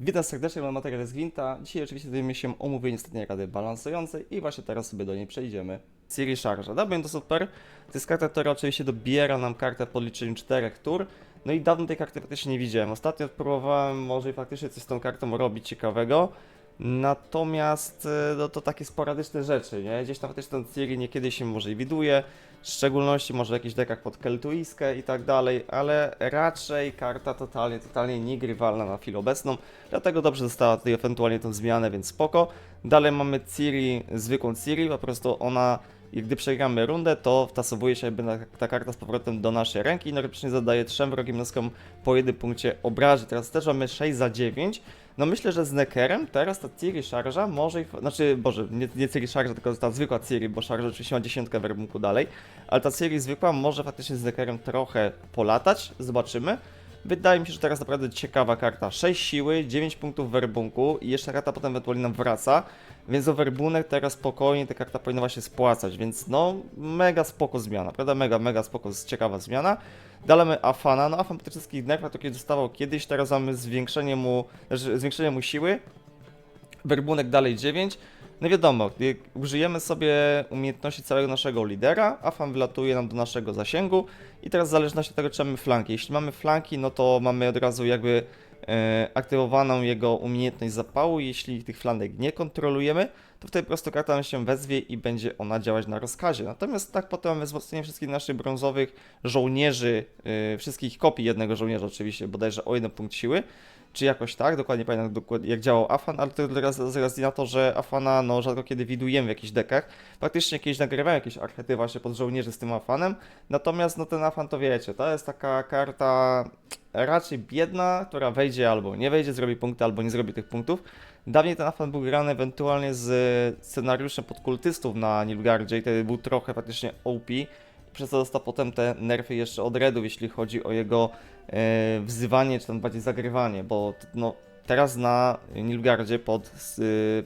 Witam serdecznie, mam materiał z Gwinta. Dzisiaj oczywiście zajmiemy się omówieniem ostatniej rady balansującej i właśnie teraz sobie do niej przejdziemy. Siri Charge. Dublin to super. To jest karta, która oczywiście dobiera nam kartę po liczeniu czterech tur. No i dawno tej karty faktycznie nie widziałem. Ostatnio próbowałem może i faktycznie coś z tą kartą robić ciekawego. Natomiast e, no, to takie sporadyczne rzeczy, nie? Gdzieś tam faktycznie ten Ciri niekiedy się może i widuje, w szczególności może w jakichś dekach pod Keltuiskę i tak dalej, ale raczej karta totalnie, totalnie niegrywalna na chwilę obecną, dlatego dobrze została tutaj ewentualnie tą zmianę, więc spoko. Dalej mamy Ciri, zwykłą Ciri, po prostu ona, gdy przegramy rundę, to wtasowuje się jakby ta karta z powrotem do naszej ręki i teoretycznie zadaje trzem wrogim jednostkom po jednym punkcie obraży. Teraz też mamy 6 za 9, no myślę, że z Neckerem teraz ta Ciri Charge'a może, znaczy, boże, nie, nie Ciri Charge'a, tylko ta zwykła Ciri, bo Charge oczywiście ma dziesiątkę w werbunku dalej, ale ta Ciri zwykła może faktycznie z Neckerem trochę polatać, zobaczymy. Wydaje mi się, że teraz naprawdę ciekawa karta. 6 siły, 9 punktów werbunku i jeszcze karta potem ewentualnie nam wraca, więc o werbunek teraz spokojnie ta karta powinna właśnie spłacać, więc no mega spoko zmiana, prawda? Mega, mega spoko, ciekawa zmiana. Dalej mamy Afana, no Afan po tych wszystkich nerfach, to kiedy dostawał kiedyś, teraz mamy zwiększenie mu, znaczy zwiększenie mu siły, werbunek dalej 9. No wiadomo, użyjemy sobie umiejętności całego naszego lidera, Afan wylatuje nam do naszego zasięgu i teraz w zależności od tego, czy mamy flanki. Jeśli mamy flanki, no to mamy od razu jakby e, aktywowaną jego umiejętność zapału. Jeśli tych flanek nie kontrolujemy, to wtedy po prostu karta nam się wezwie i będzie ona działać na rozkazie. Natomiast tak potem mamy wzmocnienie wszystkich naszych brązowych żołnierzy, e, wszystkich kopii jednego żołnierza oczywiście, bodajże o jeden punkt siły czy jakoś tak, dokładnie pamiętam dokładnie jak działał Afan, ale to teraz z racji na to, że Afana no rzadko kiedy widujemy w jakichś dekach. Faktycznie kiedyś nagrywałem jakieś archety właśnie pod żołnierzy z tym Afanem, natomiast no ten Afan to wiecie, to jest taka karta raczej biedna, która wejdzie albo nie wejdzie, zrobi punkty albo nie zrobi tych punktów. Dawniej ten Afan był grany ewentualnie z scenariuszem pod kultystów na Nilgardzie i wtedy był trochę faktycznie OP, przez to dostał potem te nerfy jeszcze od Redów, jeśli chodzi o jego wzywanie, czy tam bardziej zagrywanie, bo no, teraz na Nilgardzie pod,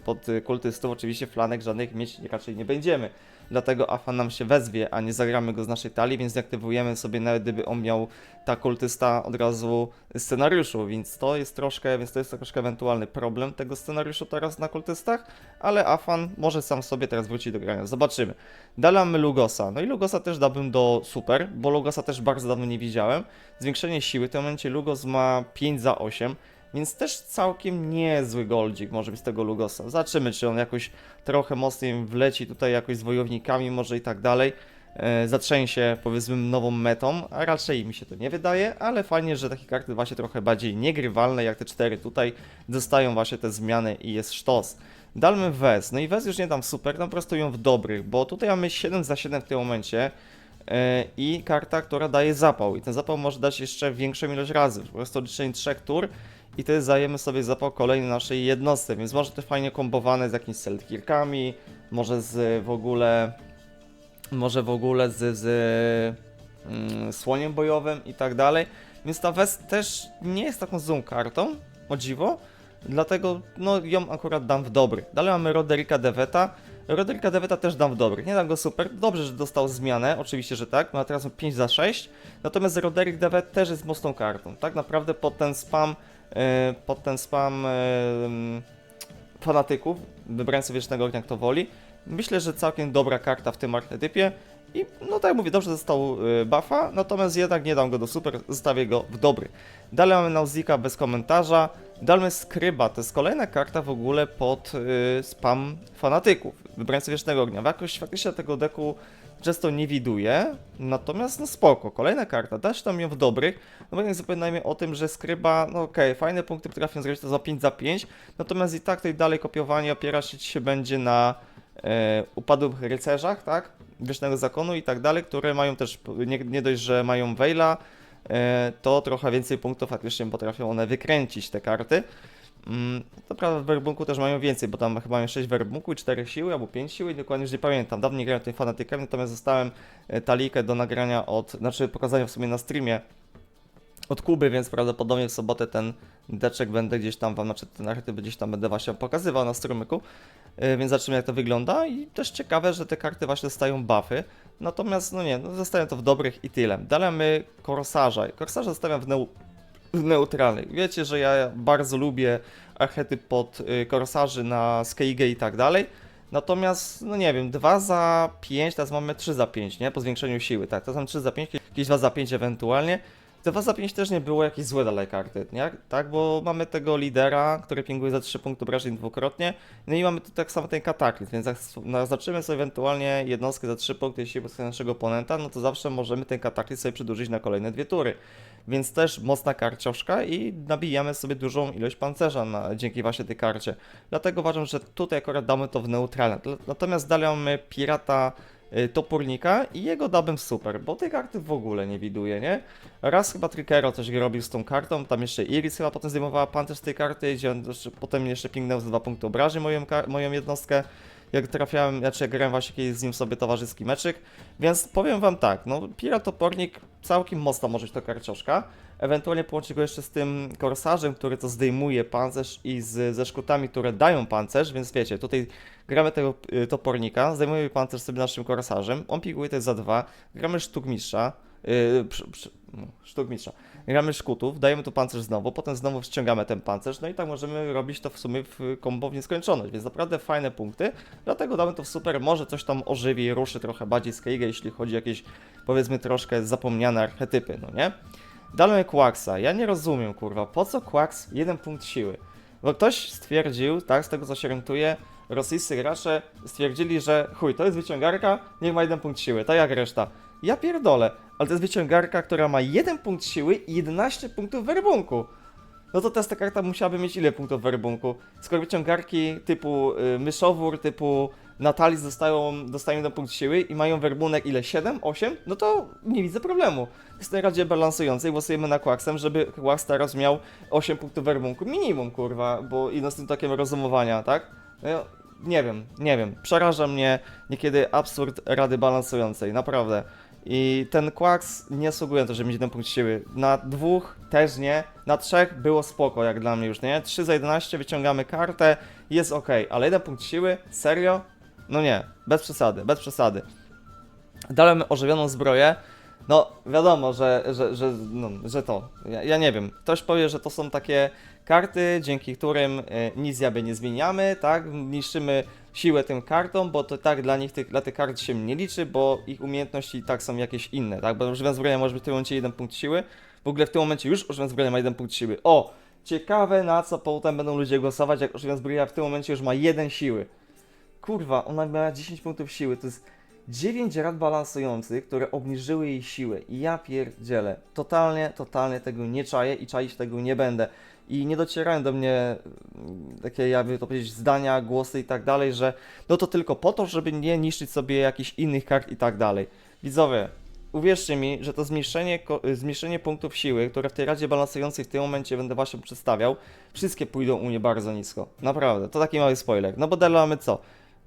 pod kultystów oczywiście flanek żadnych mieć raczej nie będziemy. Dlatego Afan nam się wezwie, a nie zagramy go z naszej talii, więc aktywujemy sobie nawet gdyby on miał ta kultysta od razu scenariuszu, więc to jest troszkę, więc to jest troszkę ewentualny problem tego scenariuszu teraz na kultystach, ale Afan może sam sobie teraz wrócić do grania. Zobaczymy. Dalej mamy Lugosa. No i Lugosa też dałbym do super, bo Lugosa też bardzo dawno nie widziałem. Zwiększenie siły, w tym momencie Lugos ma 5 za 8, więc też całkiem niezły goldzik może być z tego Lugosa. Zobaczymy, czy on jakoś trochę mocniej wleci tutaj jakoś z wojownikami, może i tak dalej. E, zatrzęsie powiedzmy nową metą, a raczej mi się to nie wydaje, ale fajnie, że takie karty właśnie trochę bardziej niegrywalne, jak te cztery tutaj, dostają właśnie te zmiany i jest sztos. Dalmy Wez, no i Wez już nie dam super, tam po prostu ją w dobrych, bo tutaj mamy 7 za 7 w tym momencie e, i karta, która daje zapał i ten zapał może dać jeszcze większą ilość razy, po prostu liczenie trzech tur i wtedy zajemy sobie zapał kolejny naszej jednostce, więc może to fajnie kombowane z jakimiś seltkirkami, może z w ogóle może w ogóle z, z mm, słoniem bojowym i tak dalej. Więc ta West też nie jest taką złą kartą, o dziwo. Dlatego no, ją akurat dam w dobry. Dalej mamy Roderika Deveta. Roderika Deveta też dam w dobrych. Nie dam go super. Dobrze, że dostał zmianę, oczywiście, że tak. Ma teraz 5 za 6. Natomiast Roderick Devet też jest mocną kartą. Tak naprawdę pod ten spam, pod ten spam e, fanatyków, wybrańców Wiecznego Ognia, kto woli. Myślę, że całkiem dobra karta w tym archetypie. I no tak jak mówię, dobrze dostał y, buffa, natomiast jednak nie dam go do super, zostawię go w dobry. Dalej mamy Nauzika bez komentarza. Dalej Skryba, to jest kolejna karta w ogóle pod spam fanatyków, wybrańców Wiecznego Ognia. Jakoś faktycznie tego deku często nie widuję, natomiast no spoko, kolejna karta, dasz tam ją w dobrych, no bo nie zapominajmy o tym, że Skryba, no okej, fajne punkty potrafią zrobić to za 5 za 5, natomiast i tak tutaj dalej kopiowanie opierać się będzie na e, upadłych rycerzach, tak, Wiecznego Zakonu i tak dalej, które mają też, nie, nie dość, że mają Veila, e, to trochę więcej punktów faktycznie potrafią one wykręcić te karty. Mm, To prawda, w werbunku też mają więcej, bo tam chyba mają 6 werbunku i 4 siły, albo 5 siły, dokładnie już nie pamiętam. Dawno nie grałem tym fanatykiem, natomiast zostałem e, talikę do nagrania od, znaczy pokazania w sumie na streamie od Kuby, więc prawdopodobnie w sobotę ten deczek będę gdzieś tam wam, znaczy ten archetyp gdzieś tam będę właśnie pokazywał na strumyku, Yy, więc zobaczymy jak to wygląda i też ciekawe, że te karty właśnie dostają buffy, natomiast no nie, no zostawiam to w dobrych i tyle. Dalej mamy Korsarza. Korsarza zostawiam w, w neutralnych. Wiecie, że ja bardzo lubię archetyp pod y, korsarzy na Skeigę i tak dalej. Natomiast, no nie wiem, 2 za 5, teraz mamy 3 za 5, nie? Po zwiększeniu siły, tak. To są 3 za 5, jakieś 2 za 5 ewentualnie. 2 za 5 też nie było jakieś złe dalej karty, nie? Tak, bo mamy tego lidera, który pinguje za 3 punkty obrażeń dwukrotnie. No i mamy tu tak samo ten kataklizm, więc jak naznaczymy sobie ewentualnie jednostkę za 3 punkty siły z naszego oponenta, no to zawsze możemy ten kataklizm sobie przedłużyć na kolejne dwie tury. Więc też mocna karcioszka i nabijamy sobie dużą ilość pancerza na, dzięki właśnie tej karcie. Dlatego uważam, że tutaj akurat damy to w neutralne. Natomiast dalej mamy pirata topornika i jego dałbym super, bo tej karty w ogóle nie widuję, nie? Raz chyba Trickero coś robił z tą kartą, tam jeszcze Iris chyba potem zdejmowała pancerz z tej karty, gdzie on jeszcze, potem jeszcze pingnął za dwa punkty obrażeń moją, moją jednostkę. Jak trafiałem, znaczy jak grałem właśnie kiedyś z nim sobie towarzyski meczyk, więc powiem wam tak, no Pirat Topornik całkiem mocno może być to karcioszka, ewentualnie połączyć go jeszcze z tym korsarzem, który to zdejmuje pancerz i z, ze szkutami, które dają pancerz, więc wiecie, tutaj gramy tego y, topornika, zdejmujemy pancerz sobie naszym korsarzem, on piguje też za dwa, gramy sztukmistrza, yy, przy, przy, no, sztukmistrza, gramy szkutów, dajemy tu pancerz znowu, potem znowu ściągamy ten pancerz, no i tak możemy robić to w sumie w kombo w nieskończoność, więc naprawdę fajne punkty, dlatego damy to w super, może coś tam ożywi, ruszy trochę bardziej Skeigę, jeśli chodzi o jakieś, powiedzmy, troszkę zapomniane archetypy, no nie? Dalej Quacksa. Ja nie rozumiem, kurwa, po co Quacks jeden punkt siły? Bo ktoś stwierdził, tak, z tego co się orientuję, rosyjscy gracze stwierdzili, że chuj, to jest wyciągarka, niech ma jeden punkt siły, tak jak reszta. Ja pierdolę, ale to jest wyciągarka, która ma jeden punkt siły i 11 punktów werbunku. No to teraz ta karta musiałaby mieć ile punktów werbunku? Skoro wyciągarki typu y, myszowór, typu Natalis dostają, dostają jeden punkt siły i mają werbunek ile? 7? 8? No to nie widzę problemu. Jest najradzie balansujący i głosujemy na Quacksem, żeby Quacks teraz miał 8 punktów werbunku. Minimum, kurwa, bo idą z tym tokiem rozumowania, tak? No, nie wiem, nie wiem. Przeraża mnie niekiedy absurd rady balansującej, naprawdę. I ten Quacks nie sługuje na to, żeby mieć jeden punkt siły. Na dwóch też nie, na trzech było spoko, jak dla mnie już, nie? 3 za 11 wyciągamy kartę, jest ok, ale jeden punkt siły? Serio? No nie, bez przesady, bez przesady. Mamy ożywioną zbroję. No, wiadomo, że, że, że, no, że to. Ja, ja nie wiem. Ktoś powie, że to są takie karty, dzięki którym y, nic jakby nie zmieniamy, tak? Niszczymy siłę tym kartom, bo to tak dla nich, tych, dla tych kart się nie liczy, bo ich umiejętności tak są jakieś inne, tak? Bo ożywiona zbroja może być w tym momencie jeden punkt siły. W ogóle w tym momencie już ożywiona zbroja ma jeden punkt siły. O! Ciekawe na co potem będą ludzie głosować, jak ożywiona zbroja w tym momencie już ma jeden siły. Kurwa, ona miała 10 punktów siły, to jest 9 rad balansujących, które obniżyły jej siłę. I ja pierdzielę. Totalnie, totalnie tego nie czaję i czaić tego nie będę. I nie docierają do mnie mm, takie, jakby to powiedzieć, zdania, głosy i tak dalej, że no to tylko po to, żeby nie niszczyć sobie jakichś innych kart i tak dalej. Widzowie, uwierzcie mi, że to zmniejszenie, zmniejszenie punktów siły, które w tej radzie balansującej w tym momencie będę właśnie przedstawiał, wszystkie pójdą u mnie bardzo nisko. Naprawdę, to taki mały spoiler. No bo dalej mamy co?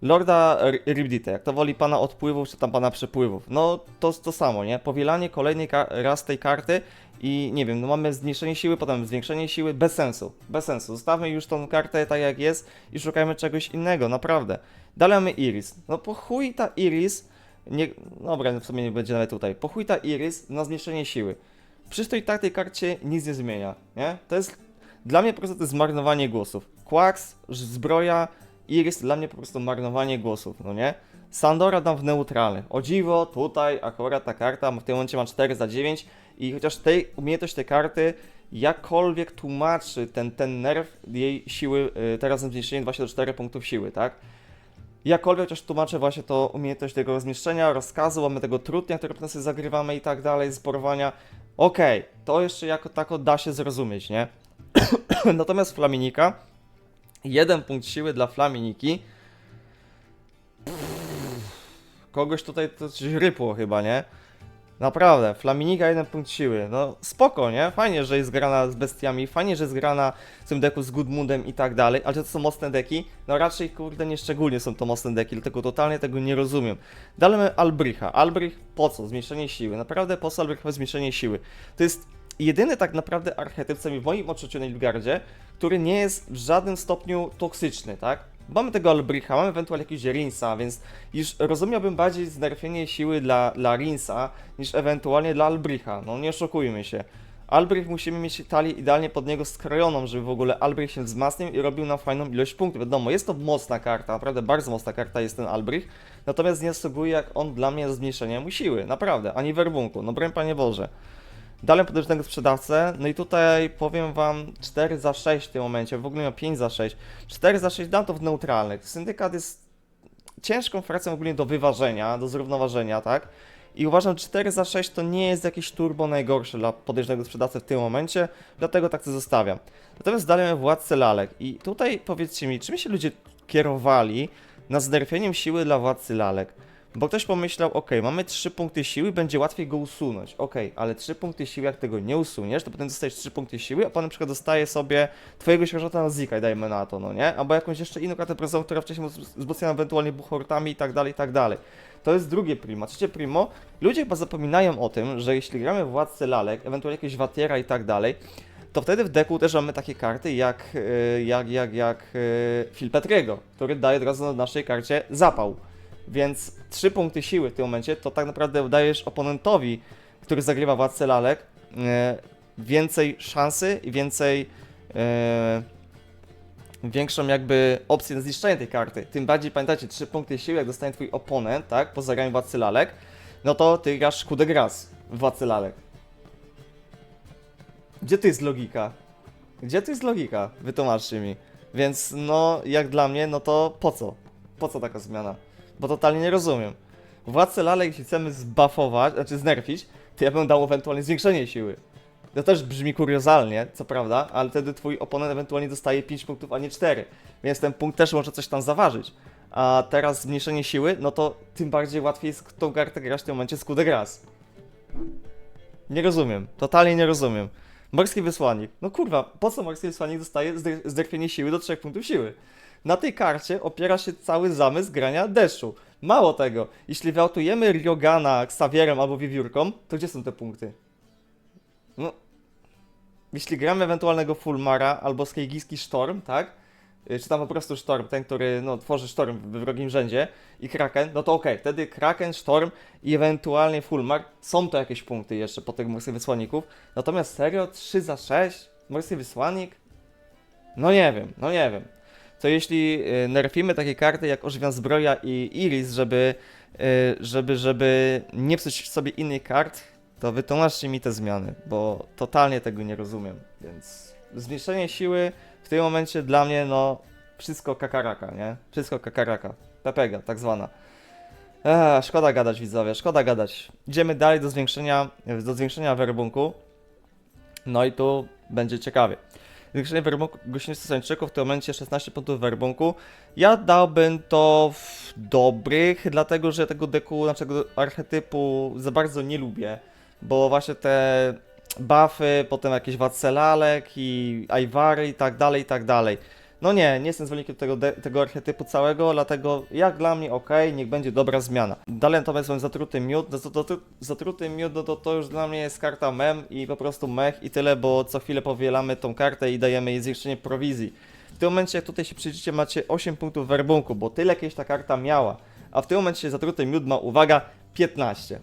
Lorda R- Ribdite, jak to woli pana odpływów, czy tam pana przepływów. No to to samo, nie? Powielanie kolejnej ka- raz tej karty i nie wiem, no mamy zmniejszenie siły, potem zwiększenie siły, bez sensu, bez sensu. Zostawmy już tą kartę tak jak jest i szukajmy czegoś innego, naprawdę. Dalej mamy Iris. No po chuj ta Iris, nie, dobra, w sumie nie będzie nawet tutaj. Po chuj ta Iris na zmniejszenie siły. Przecież to i tak tej karcie nic nie zmienia, nie? To jest, dla mnie po prostu to jest zmarnowanie głosów. Quacks, zbroja, Iris dla mnie po prostu marnowanie głosów, no nie? Sandora dam w neutralny. O dziwo, tutaj akurat ta karta w tym momencie ma 4 za 9 i chociaż tej, umiejętność tej karty jakkolwiek tłumaczy ten, ten nerw jej siły, yy, teraz zmniejszenie właśnie do 4 punktów siły, tak? Jakkolwiek chociaż tłumaczę właśnie to umiejętność tego rozmieszczenia, rozkazu, mamy tego trudnia, które potem sobie zagrywamy i tak dalej, z porowania. Okej, to jeszcze jako tako da się zrozumieć, nie? Natomiast Flaminika Jeden punkt siły dla Flaminiki. Kogoś tutaj to coś rypło chyba, nie? Naprawdę, Flaminika jeden punkt siły. No spoko, nie? Fajnie, że jest grana z bestiami, fajnie, że jest grana w tym deku z Goodmundem i tak dalej, ale to są mocne deki? No raczej, kurde, nie szczególnie są to mocne deki, dlatego totalnie tego nie rozumiem. Dalej mamy Albricha. Albrich po co? Zmniejszenie siły. Naprawdę po co Albrich ma zmniejszenie siły? To jest jedyny tak naprawdę archetyp, w moim odczuciu na Nilfgaardzie, który nie jest w żadnym stopniu toksyczny, tak? Mamy tego Albricha, mamy ewentualnie jakiegoś Rinsa, więc już rozumiałbym bardziej znerfienie siły dla, dla Rinsa niż ewentualnie dla Albricha. No nie oszukujmy się. Albrecht musimy mieć talię idealnie pod niego skrojoną, żeby w ogóle Albrecht się wzmacniał i robił nam fajną ilość punktów. Wiadomo, jest to mocna karta, naprawdę bardzo mocna karta jest ten Albrecht, natomiast nie zasługuje jak on dla mnie za zmniejszenie mu siły, naprawdę, ani werbunku, no broń Panie Boże. Dalej potężnego sprzedawcę, no i tutaj powiem Wam 4 za 6 w tym momencie, w ogóle miał 5 za 6. 4 za 6 dam to w neutralnych. Syndykat jest ciężką frakcją ogólnie do wyważenia, do zrównoważenia, tak? I uważam, że 4 za 6 to nie jest jakiś turbo najgorszy dla podejrzanego sprzedawcy w tym momencie, dlatego tak to zostawiam. Natomiast dalej mamy władcę lalek i tutaj powiedzcie mi, czym się ludzie kierowali na znerfieniem siły dla władcy lalek? Bo ktoś pomyślał, ok, mamy 3 punkty siły, będzie łatwiej go usunąć. Ok, ale 3 punkty siły, jak tego nie usuniesz, to potem dostajesz 3 punkty siły, a potem na przykład dostaje sobie twojego świeżota na Zika, dajmy na to, no nie? Albo jakąś jeszcze inną kartę prezową, która wcześniej wzmocniona ewentualnie buchortami i tak dalej, i tak dalej. To jest drugie primo. Trzecie primo, ludzie chyba zapominają o tym, że jeśli gramy w Władcę Lalek, ewentualnie jakieś Watiera i tak dalej, to wtedy w deku też mamy takie karty jak, e, jak, jak, jak e, Phil Petriego, który daje od razu na naszej karcie zapał. Więc 3 punkty siły w tym momencie to tak naprawdę dajesz oponentowi, który zagrywa Władcę Lalek, e, więcej szansy i więcej e, większą jakby opcję na zniszczenie tej karty. Tym bardziej pamiętajcie, 3 punkty siły, jak dostanie twój oponent, tak, po zagraniu Władcy Lalek, no to ty grasz de grâce w Władcy Lalek. Gdzie tu jest logika? Gdzie tu jest logika? Wytłumaczcie mi. Więc no, jak dla mnie, no to po co? Po co taka zmiana? Bo totalnie nie rozumiem. Władcę lalek, jeśli chcemy zbuffować, znaczy znerfić, to ja bym dał ewentualnie zwiększenie siły. To też brzmi kuriozalnie, co prawda, ale wtedy twój oponent ewentualnie dostaje 5 punktów, a nie 4. Więc ten punkt też może coś tam zaważyć. A teraz zmniejszenie siły, no to tym bardziej łatwiej jest tą kartę grać w tym momencie z grâce. Nie rozumiem, totalnie nie rozumiem. Morski wysłannik. No kurwa, po co morski wysłannik dostaje zdr- zdrwienie siły do 3 punktów siły? Na tej karcie opiera się cały zamysł grania deszczu. Mało tego, jeśli wyautujemy Ryogana Xavierem albo Wiewiórką, to gdzie są te punkty? No, jeśli gramy ewentualnego Fulmara albo Skeigijski Sztorm, tak? Y, Czy tam po prostu Sztorm, ten, który no, tworzy Sztorm we wrogim rzędzie i Kraken, no to okej, wtedy Kraken, Sztorm i ewentualnie Fulmar są to jakieś punkty jeszcze po tych morskich wysłanników. Natomiast serio, 3 za 6? Morski wysłannik? No nie wiem, no nie wiem. To jeśli y, nerfimy takie karty jak Ożywian Zbroja i Iris, żeby, y, żeby, żeby nie psuć sobie innych kart, to wytłumaczcie mi te zmiany, bo totalnie tego nie rozumiem. Więc zmniejszenie siły w tym momencie dla mnie, no, wszystko kakaraka, nie? Wszystko kakaraka. Pepega, tak zwana. Szkoda gadać, widzowie, szkoda gadać. Idziemy dalej do zwiększenia, do zwiększenia werbunku. No i tu będzie ciekawie. Zwiększenie werbunku gościńców Sańczyków w tym momencie 16 punktów werbunku. Ja dałbym to w dobrych, dlatego że tego deku, znaczy tego archetypu za bardzo nie lubię, bo właśnie te buffy, potem jakieś Waccelalek i Ajwary i tak dalej, i tak dalej. No nie, nie jestem zwolennikiem tego, tego archetypu całego, dlatego jak dla mnie ok, niech będzie dobra zmiana. Dalej natomiast mam zatruty miód, no to, to, zatruty miód, no to, to już dla mnie jest karta mem i po prostu mech i tyle, bo co chwilę powielamy tą kartę i dajemy jej zwiększenie prowizji. W tym momencie, jak tutaj się przyjrzycie, macie 8 punktów werbunku, bo tyle kiedyś ta karta miała, a w tym momencie zatruty miód ma, uwaga, 15.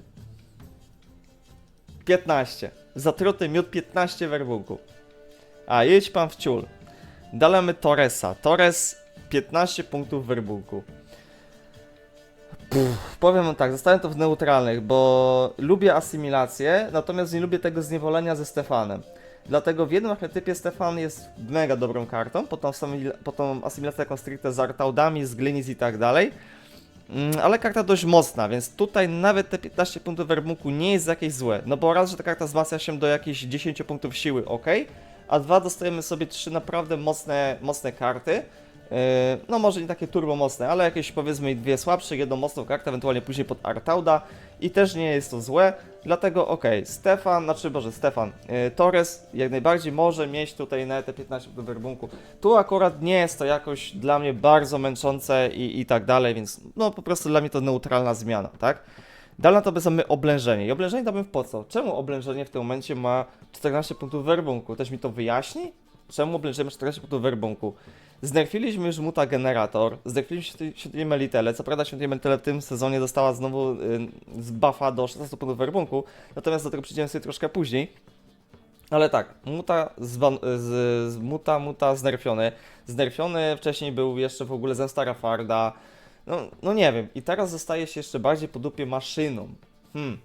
15. Zatruty miód 15 werbunku. A, jedź pan w ciul. Dalej mamy Torresa. Torres 15 punktów werbunku. Pff, powiem wam tak, zostałem to w neutralnych, bo lubię asymilację, natomiast nie lubię tego zniewolenia ze Stefanem. Dlatego w jednym archetypie Stefan jest mega dobrą kartą, potem, asymi- potem asymilacja taką stricte z Artaudami, z Glynis i tak dalej. Mm, ale karta dość mocna, więc tutaj nawet te 15 punktów werbunku nie jest jakieś złe. No bo raz, że ta karta wzmacnia się do jakichś 10 punktów siły, ok, a dwa, dostajemy sobie trzy naprawdę mocne, mocne karty. Yy, no może nie takie turbo mocne, ale jakieś powiedzmy dwie słabsze, jedną mocną kartę, ewentualnie później pod Artauda i też nie jest to złe, dlatego ok, Stefan, znaczy Boże, Stefan, yy, Torres jak najbardziej może mieć tutaj na te 15 punktów werbunku. Tu akurat nie jest to jakoś dla mnie bardzo męczące i, i tak dalej, więc no po prostu dla mnie to neutralna zmiana, tak? Na to mamy oblężenie. I oblężenie dałbym w po co? Czemu oblężenie w tym momencie ma 14 punktów werbunku? Ktoś mi to wyjaśni? Czemu oblężenie ma 14 punktów werbunku? Znerfiliśmy już muta generator, znerfiliśmy świątynię Melitele. Co prawda świątynia Melitele w tym sezonie dostała znowu y, z buffa do 16 punktów werbunku, natomiast do tego przyjdziemy sobie troszkę później. Ale tak, muta, z, z, muta, muta znerfiony. Znerfiony wcześniej był jeszcze w ogóle Zemsta Farda. No, no nie wiem, i teraz zostaje się jeszcze bardziej po dupie maszyną. Hmm.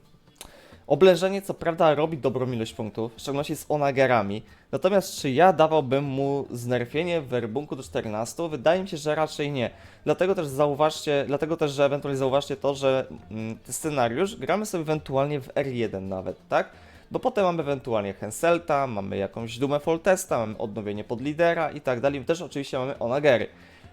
Oblężenie co prawda robi dobrą ilość punktów, w szczególności z onagerami. Natomiast czy ja dawałbym mu znerfienie w werbunku do 14? Wydaje mi się, że raczej nie. Dlatego też zauważcie, dlatego też, że ewentualnie zauważcie to, że mm, scenariusz gramy sobie ewentualnie w R1 nawet, tak? Bo potem mamy ewentualnie Henselta, mamy jakąś Dumę Foltesta, mamy odnowienie pod lidera i tak dalej. Też oczywiście mamy Onagery.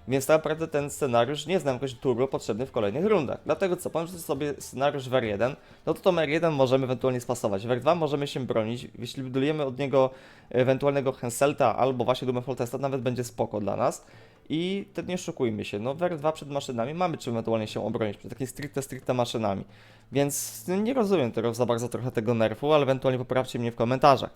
Więc tak naprawdę ten scenariusz nie jest nam jakoś turbo potrzebny w kolejnych rundach. Dlatego co, powiem sobie scenariusz w R1, no to to R1 możemy ewentualnie spasować. W R2 możemy się bronić, jeśli budujemy od niego ewentualnego Henselta albo właśnie Dumę Foltesta, nawet będzie spoko dla nas. I to nie oszukujmy się, no w R2 przed maszynami mamy czym ewentualnie się obronić, przed takimi stricte, stricte maszynami. Więc nie rozumiem teraz za bardzo trochę tego nerfu, ale ewentualnie poprawcie mnie w komentarzach.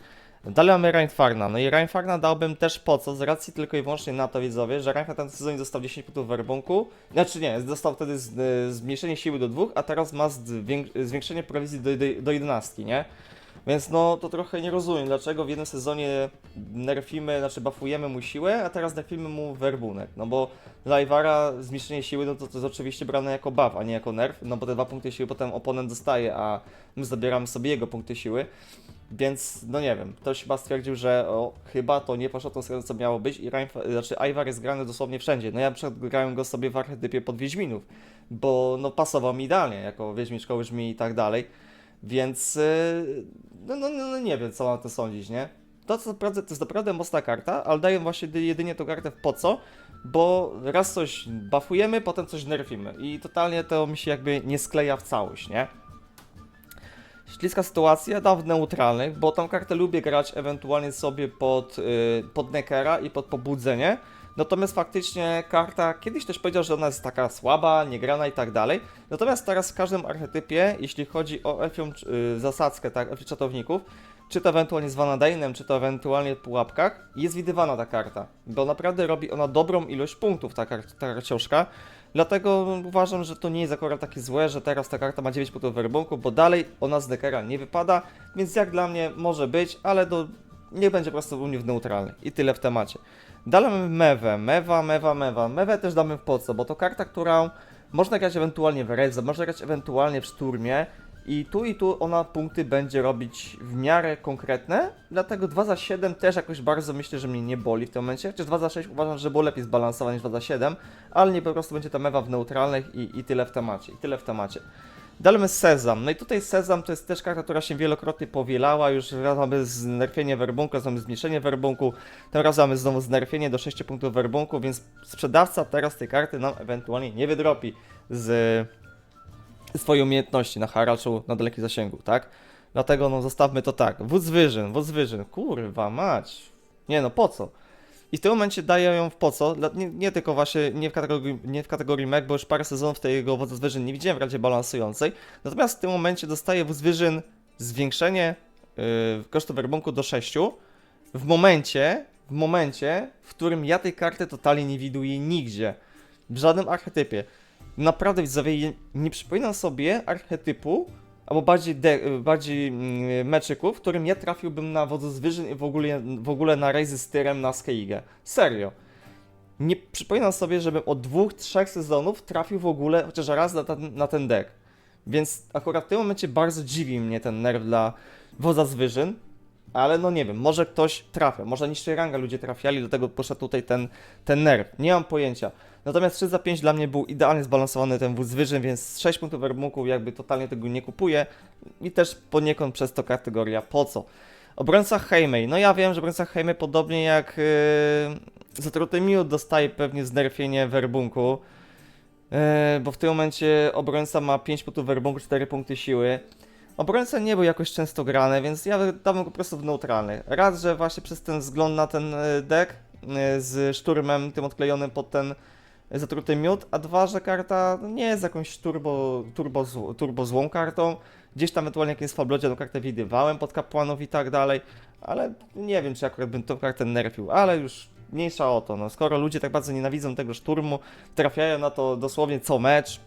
Dalej mamy Reinfarna. No i Reinfarna dałbym też po co, z racji tylko i wyłącznie na to widzowie, że Reinhardt ten sezon dostał 10 punktów werbunku. Znaczy nie, dostał wtedy z, y, zmniejszenie siły do 2, a teraz ma zwięk- zwiększenie prowizji do, do, do 11, nie? Więc no to trochę nie rozumiem, dlaczego w jednym sezonie nerfimy, znaczy buffujemy mu siłę, a teraz nerfimy mu werbunek. No bo dla Iwara zmniejszenie siły no to, to jest oczywiście brane jako buff, a nie jako nerf, no bo te dwa punkty siły potem oponent dostaje, a my zabieramy sobie jego punkty siły. Więc no nie wiem, ktoś chyba stwierdził, że o, chyba to nie poszło tą stronę, co miało być i Reinf znaczy Ivar jest grany dosłownie wszędzie. No ja przykład grałem go sobie w archetypie pod Wiedźminów, bo no pasował mi idealnie, jako Wiedźmin szkoły brzmi i tak dalej. Więc yy, no, no, no, no nie wiem, co mam to sądzić, nie? To, co naprawdę, to jest naprawdę mocna karta, ale daję właśnie jedynie tą kartę po co, bo raz coś buffujemy, potem coś nerfimy i totalnie to mi się jakby nie skleja w całość, nie? Śliska sytuacja, da w neutralnych, bo tą kartę lubię grać ewentualnie sobie pod, yy, pod Neckera i pod pobudzenie. Natomiast faktycznie karta, kiedyś też powiedział, że ona jest taka słaba, niegrana i tak dalej. Natomiast teraz w każdym archetypie, jeśli chodzi o elfią yy, zasadzkę, tak, elfi czatowników, czy to ewentualnie z Vanadainem, czy to ewentualnie w pułapkach, jest widywana ta karta. Bo naprawdę robi ona dobrą ilość punktów, ta, kar ta karcioszka. Dlatego uważam, że to nie jest akurat takie złe, że teraz ta karta ma 9 punktów w werbunku, bo dalej ona z Deckera nie wypada, więc jak dla mnie może być, ale do, nie będzie po prostu u mnie w neutralny. I tyle w temacie. Dalej Mewę, Mewa, Mewa, Mewa. Mewę też damy w po co, bo to karta, którą można grać ewentualnie w Redze, można grać ewentualnie w Szturmie, i tu i tu ona punkty będzie robić w miarę konkretne, dlatego 2 za 7 też jakoś bardzo myślę, że mnie nie boli w tym momencie, chociaż 2 za 6 uważam, że było lepiej zbalansować niż 2 za 7, ale nie po prostu będzie ta mewa w neutralnych i, i tyle w temacie, i tyle w temacie. Dalej mamy Sezam. No i tutaj Sezam to jest też karta, która się wielokrotnie powielała. Już raz mamy znerfienie werbunku, raz mamy zmniejszenie werbunku. Tym razem mamy znowu znerfienie do 6 punktów werbunku, więc sprzedawca teraz tej karty nam ewentualnie nie wydropi z swoje umiejętności na haraczu na dalekim zasięgu, tak? Dlatego no zostawmy to tak. Wódz wyżyn, wódz wyżyn, kurwa mać. Nie no, po co? I w tym momencie daję ją w po co, nie, nie tylko właśnie, nie w, kategorii, nie w kategorii bo już parę sezonów tego wodza wyżyn nie widziałem w radzie balansującej. Natomiast w tym momencie dostaje wódz wyżyn zwiększenie yy, kosztu werbunku do 6 w momencie, w momencie, w którym ja tej karty totalnie nie widuję nigdzie. W żadnym archetypie naprawdę widzowie, nie przypominam sobie archetypu, albo bardziej, de, bardziej mm, meczyków, w którym ja trafiłbym na Wodzozwyżyn i w ogóle, w ogóle na Rejzy z Tyrem na Skeigę. Serio. Nie przypominam sobie, żebym od dwóch, trzech sezonów trafił w ogóle chociaż raz na ten, na ten deck. Więc akurat w tym momencie bardzo dziwi mnie ten nerw dla Wodza Zwyżyn, ale no nie wiem, może ktoś trafia, może niższej ranga ludzie trafiali, dlatego poszedł tutaj ten, ten nerw. Nie mam pojęcia. Natomiast 3 za 5 dla mnie był idealnie zbalansowany ten wóz wyżyn, więc 6 punktów werbunku jakby totalnie tego nie kupuję i też poniekąd przez to kategoria po co. Obrońca Heimei. No ja wiem, że obrońca Heimei podobnie jak yy, Zatruty Miód dostaje pewnie znerfienie werbunku, yy, bo w tym momencie obrońca ma 5 punktów werbunku, 4 punkty siły. Obrońca nie był jakoś często grany, więc ja dałbym go po prostu w neutralny. Raz, że właśnie przez ten wzgląd na ten y, deck yy, z szturmem tym odklejonym pod ten zatruty miód, a dwa, że karta nie jest jakąś turbo, turbo, turbo złą kartą. Gdzieś tam ewentualnie jak jest w Fablodzie, tą kartę widywałem pod kapłanów i tak dalej, ale nie wiem, czy akurat bym tą kartę nerfił, ale już mniejsza o to. No, skoro ludzie tak bardzo nienawidzą tego szturmu, trafiają na to dosłownie co mecz,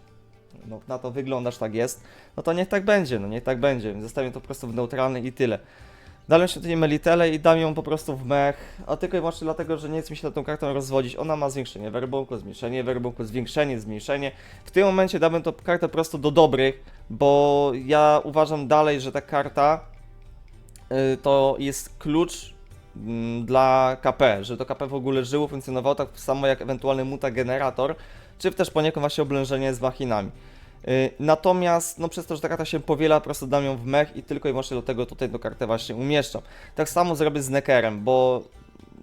no, na to wyglądasz, tak jest, no to niech tak będzie, no niech tak będzie. Zostawię to po prostu w neutralny i tyle. Dałem świątynię Melitele i dam ją po prostu w mech, a tylko i wyłącznie dlatego, że nie chce mi się tą kartą rozwodzić. Ona ma zwiększenie werbunku, zmniejszenie werbunku, zwiększenie, zmniejszenie. W tym momencie dałbym tą kartę po prostu do dobrych, bo ja uważam dalej, że ta karta y, to jest klucz mm, dla KP, że to KP w ogóle żyło, funkcjonowało tak samo jak ewentualny mutagenerator, czy też poniekąd właśnie oblężenie z machinami. Y, Natomiast, no przez to, że ta karta się powiela, po prostu dam ją w mech i tylko i wyłącznie do tego tutaj tę kartę właśnie umieszczam. Tak samo zrobię z Neckerem, bo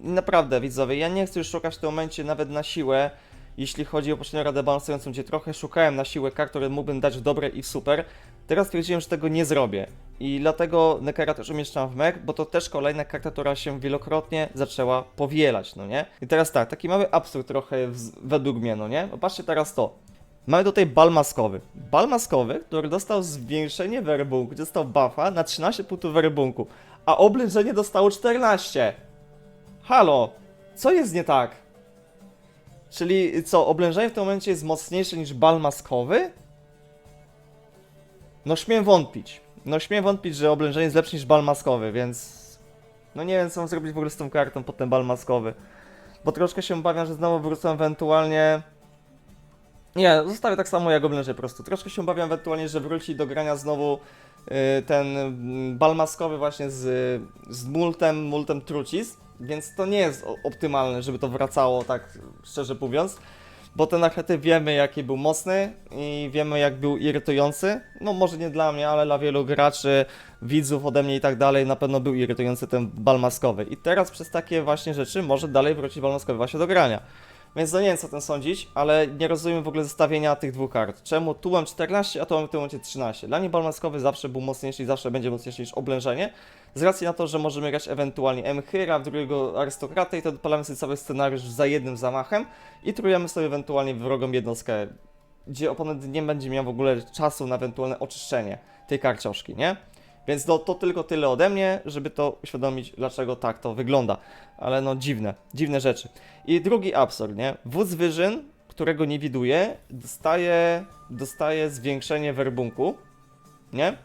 naprawdę widzowie, ja nie chcę już szukać w tym momencie nawet na siłę, jeśli chodzi o poprzednią radę balansującą, gdzie trochę szukałem na siłę kart, które mógłbym dać w dobre i w super. Teraz stwierdziłem, że tego nie zrobię. I dlatego Neckera też umieszczam w mech, bo to też kolejna karta, która się wielokrotnie zaczęła powielać, no nie? I teraz tak, taki mały absurd trochę według mnie, no nie? Popatrzcie teraz to. Mamy tutaj bal maskowy. Bal maskowy, który dostał zwiększenie werbunku, dostał buffa na 13 punktów werbunku, a oblężenie dostało 14. Halo, co jest nie tak? Czyli co, oblężenie w tym momencie jest mocniejsze niż bal maskowy? No śmiem wątpić. No śmiem wątpić, że oblężenie jest lepsze niż bal maskowy, więc... No nie wiem, co mam zrobić w ogóle z tą kartą pod ten bal maskowy. Bo troszkę się obawiam, że znowu wrócę ewentualnie... Nie, zostawię tak samo jak oblężenie po prostu. Troszkę się obawiam ewentualnie, że wróci do grania znowu y, ten mm, bal maskowy właśnie z, z multem, multem trucis, więc to nie jest optymalne, żeby to wracało tak szczerze mówiąc. Bo ten achety wiemy jaki był mocny i wiemy jak był irytujący. No może nie dla mnie, ale dla wielu graczy, widzów ode mnie i tak dalej na pewno był irytujący ten bal maskowy. I teraz przez takie właśnie rzeczy może dalej wrócić bal maskowy właśnie do grania. Więc no nie wiem co o tym sądzić, ale nie rozumiem w ogóle zestawienia tych dwóch kart. Czemu tu mam 14, a tu mam w tym momencie 13? Dla mnie bal maskowy zawsze był mocniejszy i zawsze będzie mocniejszy niż oblężenie. Z racji na to, że możemy grać ewentualnie Emchyra, drugiego arystokratę i to odpalamy sobie cały scenariusz za jednym zamachem i trujemy sobie ewentualnie wrogą jednostkę, gdzie oponent nie będzie miał w ogóle czasu na ewentualne oczyszczenie tej karcioszki, nie? Więc no, to tylko tyle ode mnie, żeby to uświadomić, dlaczego tak to wygląda. Ale no dziwne, dziwne rzeczy. I drugi absurd, nie? Wódz wyżyn, którego nie widuję, dostaje, dostaje zwiększenie werbunku, nie?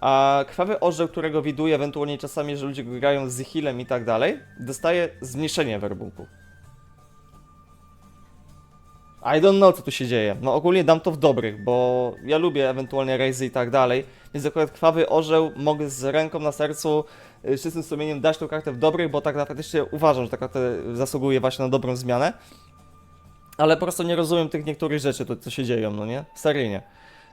A krwawy orzeł, którego widuję, ewentualnie czasami, że ludzie grają z healem i tak dalej, dostaje zmniejszenie werbunku. I don't know, co tu się dzieje. No ogólnie dam to w dobrych, bo ja lubię ewentualnie rejzy i tak dalej, więc akurat krwawy orzeł mogę z ręką na sercu, y, z czystym sumieniem dać tą kartę w dobrych, bo tak naprawdę uważam, że ta karta zasługuje właśnie na dobrą zmianę. Ale po prostu nie rozumiem tych niektórych rzeczy, to, co się dzieją, no nie? Seryjnie.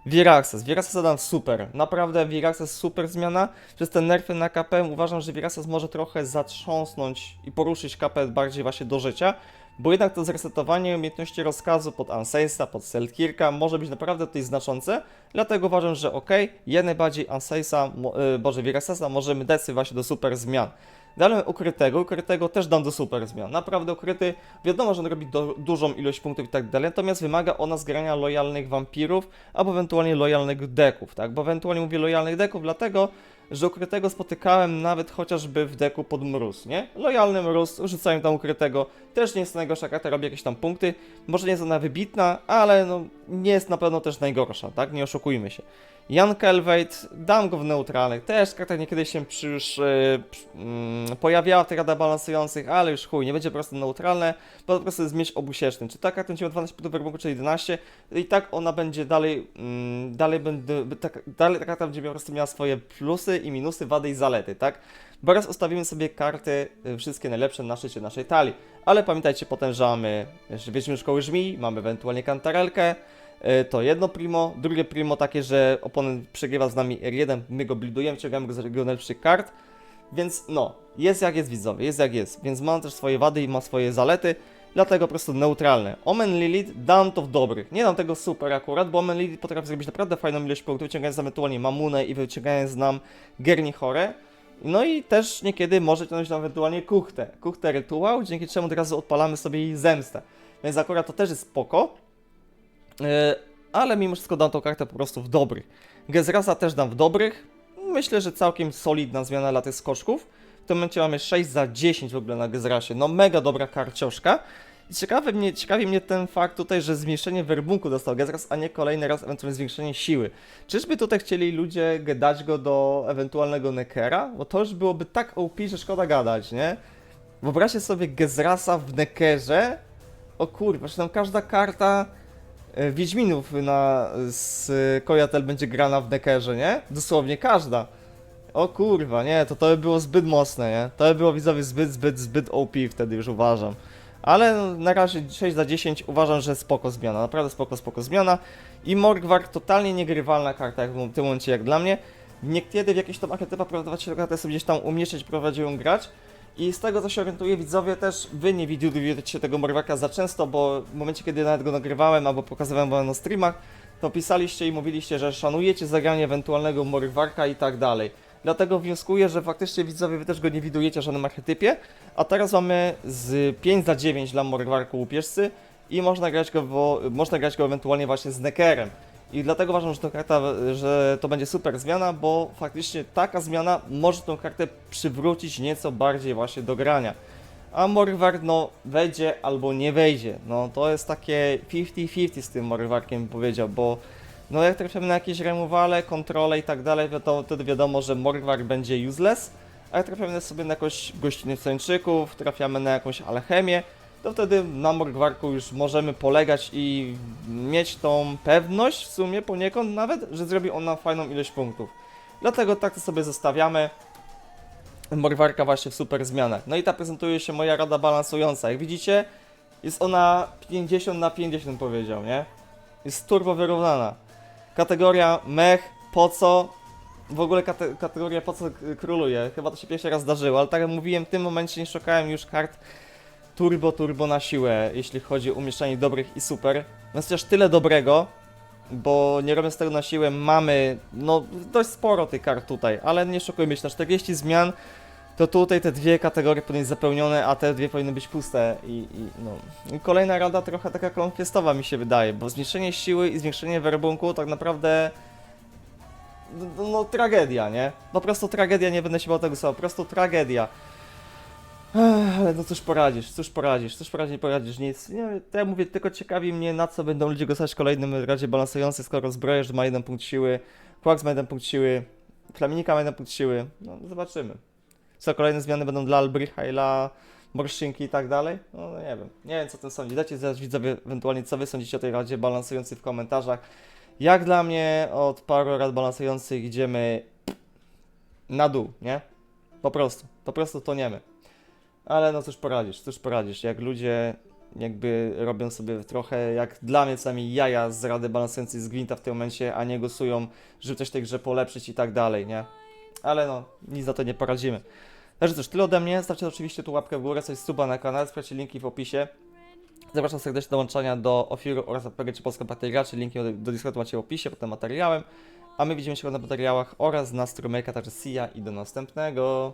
Viraxas. Viraxas dam super. Naprawdę Viraxas super zmiana. Przez te nerfy na KP uważam, że Viraxas może trochę zatrząsnąć i poruszyć KP bardziej właśnie do życia. Bo jednak to zresetowanie umiejętności rozkazu pod Anseisa, pod Selkirka może być naprawdę tutaj znaczące. Dlatego uważam, że ok, jak najbardziej Anseisa, y, Boże, Viraxasa możemy dać sobie właśnie do super zmian. Dałem ukrytego, ukrytego też dam do super zmian. Naprawdę ukryty, wiadomo, że on robi do, dużą ilość punktów i tak dalej, natomiast wymaga ona zgrania lojalnych wampirów albo ewentualnie lojalnych deków, tak? Bo ewentualnie mówię lojalnych deków, dlatego że ukrytego spotykałem nawet chociażby w deku pod mróz, nie? Lojalny mróz, rzucałem tam ukrytego, też nie jest najgorsza karta, robi jakieś tam punkty, może nie jest ona wybitna, ale no nie jest na pewno też najgorsza, tak? Nie oszukujmy się. Jan Kelvate, dam go w neutralnych, też karta niekiedy się przy już yy, przy- mm, pojawiała tych radach balansujących, ale już chuj, nie będzie po prostu neutralne, bo po prostu jest mieć obusieczny. Czy ta karta będzie miała 12 punktów werbunku, czy 11, i tak ona będzie dalej, mm, dalej będzie, tak, dalej ta karta będzie po prostu miała swoje plusy i minusy, wady i zalety, tak? Bo raz ustawimy sobie karty y, wszystkie najlepsze na szczycie naszej talii, ale pamiętajcie potem, że mamy jeszcze Wiedźmy Szkoły Żmii, mamy ewentualnie kantarelkę, to jedno primo, drugie primo takie, że oponent przegrywa z nami R1, my go buildujemy, ciągamy go z jego najlepszych kart, więc no, jest jak jest widzowie, jest jak jest, więc ma też swoje wady i ma swoje zalety, dlatego po prostu neutralne. Omen Lilith dam to w dobrych, nie dam tego super akurat, bo Omen Lilith potrafi zrobić naprawdę fajną ilość punktów, wyciągając ewentualnie Mamunę i wyciągając nam Gernichorę. No i też niekiedy może ciągnąć nam ewentualnie kuchtę, kuchtę rytuał, dzięki czemu od razu odpalamy sobie jej zemstę. Więc akurat to też jest spoko, ale mimo wszystko dam tą kartę po prostu w dobrych. Gezrasa też dam w dobrych. Myślę, że całkiem solidna zmiana dla tych skoczków. W tym momencie mamy 6 za 10 w ogóle na Gezrasie. No mega dobra karcioszka. ciekawy mnie, ciekawi mnie ten fakt tutaj, że zmniejszenie werbunku dostał Gezras, a nie kolejny raz ewentualnie zwiększenie siły. Czyżby tutaj chcieli ludzie dać go do ewentualnego Nekera? Bo to już byłoby tak OP, że szkoda gadać, nie? Wyobraźcie sobie Gezrasa w Nekerze. O kurwa, że tam każda karta e, Wiedźminów na, z Kojatel będzie grana w Nekerze, nie? Dosłownie każda. O kurwa, nie, to to by było zbyt mocne, nie? To by było widzowie zbyt, zbyt, zbyt OP wtedy już uważam. Ale na razie 6 za 10 uważam, że spoko zmiana, naprawdę spoko, spoko zmiana. I Morgwar totalnie niegrywalna karta jak w tym momencie jak dla mnie. Niekiedy w jakieś tam archetypa prowadzić się gdzieś tam umieszczać, ją grać. I z tego co się orientuję widzowie też wy nie widujecie tego Morgwarka za często, bo w momencie kiedy nawet go nagrywałem albo pokazywałem wam na streamach, to pisaliście i mówiliście, że szanujecie zagranie ewentualnego Morgwarka i tak dalej. Dlatego wnioskuję, że faktycznie widzowie wy też go nie widujecie w żadnym archetypie. A teraz mamy z 5 za 9 dla Morgwarku łupieżcy i można grać go, wo, można grać go ewentualnie właśnie z Neckerem. I dlatego uważam, że to, karta, że to będzie super zmiana, bo faktycznie taka zmiana może tą kartę przywrócić nieco bardziej właśnie do grania. A Morgwark no wejdzie albo nie wejdzie. No to jest takie 50-50 z tym Morgwarkiem bym powiedział, bo no jak trafiamy na jakieś removale, kontrole i tak dalej, to wtedy wiadomo, że Morgwark będzie useless, a jak trafiamy sobie na jakąś gościnę Sończyków, trafiamy na jakąś alchemię, to wtedy na Morgwarku już możemy polegać i mieć tą pewność w sumie poniekąd nawet, że zrobi on nam fajną ilość punktów. Dlatego tak to sobie zostawiamy. Morgwarka właśnie w super zmianę. No i ta prezentuje się moja rada balansująca. Jak widzicie, jest ona 50 na 50 powiedział, nie? Jest turbo wyrównana. Kategoria mech, po co? W ogóle kate kategoria po co króluje. Chyba to się pierwszy raz zdarzyło, ale tak jak mówiłem, w tym momencie nie szukałem już kart turbo, turbo na siłę, jeśli chodzi o umieszczanie dobrych i super. Jest też tyle dobrego, bo nie robiąc tego na siłę mamy, no, dość sporo tych kart tutaj, ale nie szukujmy się, na 40 zmian to tutaj te dwie kategorie powinny być zapełnione, a te dwie powinny być puste i, i no. I kolejna rada trochę taka konfestowa mi się wydaje, bo zmniejszenie siły i zwiększenie werbunku tak naprawdę no, no tragedia, nie? Po prostu tragedia, nie będę się bał tego słowa, po prostu tragedia. Ale no cóż poradzisz, cóż poradzisz, cóż poradzisz, nie poradzisz, nic. Nie, to ja mówię, tylko ciekawi mnie na co będą ludzie głosować w kolejnym razie balansujący, skoro zbrojesz ma jeden punkt siły, Quax ma jeden punkt siły, Flaminika ma jeden punkt siły, no zobaczymy. Co kolejne zmiany będą dla Albricha i dla Morszynki i tak dalej? No, no nie wiem, nie wiem co tym sądzi. Dajcie znać widzowie ewentualnie co wy sądzicie o tej radzie balansującej w komentarzach. Jak dla mnie od paru rad balansujących idziemy na dół, nie? Po prostu, po prostu toniemy. Ale no cóż poradzisz, cóż poradzisz, jak ludzie jakby robią sobie trochę, jak dla mnie sami jaja z rady balansującej z Gwinta w tym momencie, a nie głosują, żeby coś w tej grze polepszyć i tak dalej, nie? Ale no, nic za to nie poradzimy. Także cóż, tyle ode mnie, stawcie oczywiście tu łapkę w górę, coś suba na kanał, sprawdźcie linki w opisie. Zapraszam serdecznie do dołączania do Ofiru oraz APG czy Polska Partia Graczy, linki do, do Discordu macie w opisie pod tym materiałem. A my widzimy się na materiałach oraz na strumyka, także see ya i do następnego.